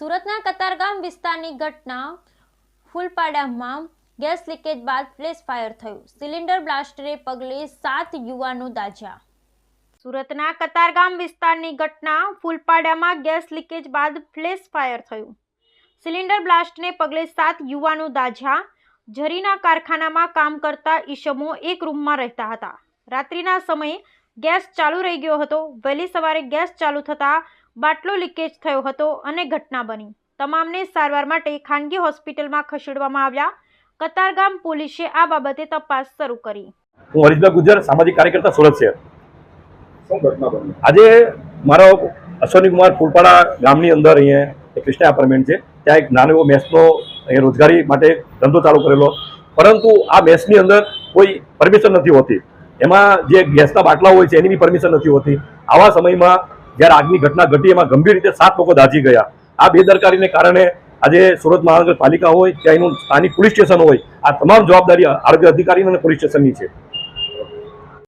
સુરતના કતારગામ વિસ્તારની ઘટના ફૂલપાડામાં ગેસ લીકેજ બાદ ફ્લેશ ફાયર થયું. સિલિન્ડર બ્લાસ્ટને પગલે સાત યુવાનો દાઝ્યા. સુરતના કતારગામ વિસ્તારની ઘટના ફૂલપાડામાં ગેસ લીકેજ બાદ ફ્લેશ ફાયર થયું. સિલિન્ડર બ્લાસ્ટને પગલે સાત યુવાનો દાઝ્યા. ઝરીના કારખાનામાં કામ કરતા ઈશમો એક રૂમમાં રહેતા હતા. રાત્રિના સમયે ગેસ ચાલુ રહી ગયો હતો. વહેલી સવારે ગેસ ચાલુ થતાં બાટલો લીકેજ થયો હતો અને ઘટના બની. તમામને સારવાર માટે ખાનગી હોસ્પિટલમાં ખસેડવામાં આવ્યા. કતારગામ પોલીસે આ બાબતે તપાસ શરૂ કરી. હું હરીશભાઈ ગુજર સામાજિક કાર્યકર્તા સુરત શહેર. શું ઘટના બની? આજે મારો અશ્વની કુમાર ફૂલપાડા ગામની અંદર અહીંયા એક કૃષ્ણા એપાર્ટમેન્ટ છે. ત્યાં એક નાનો એવો મેસનો અહીંયા રોજગારી માટે ધંધો ચાલુ કરેલો. પરંતુ આ મેસની અંદર કોઈ પરમિશન નથી હોતી. એમાં જે ગેસના બાટલા હોય છે એની બી પરમિશન નથી હોતી. આવા સમયમાં જ્યારે આગની ઘટના ઘટી, એમાં ગંભીર રીતે સાત લોકો દાઝી ગયા. આ બેદરકારીને કારણે આજે સુરત મહાનગરપાલિકા હોય ત્યાં એનું સ્થાનિક પોલીસ સ્ટેશન હોય, આ તમામ જવાબદારી આરોગ્ય અધિકારી અને પોલીસ સ્ટેશનની છે.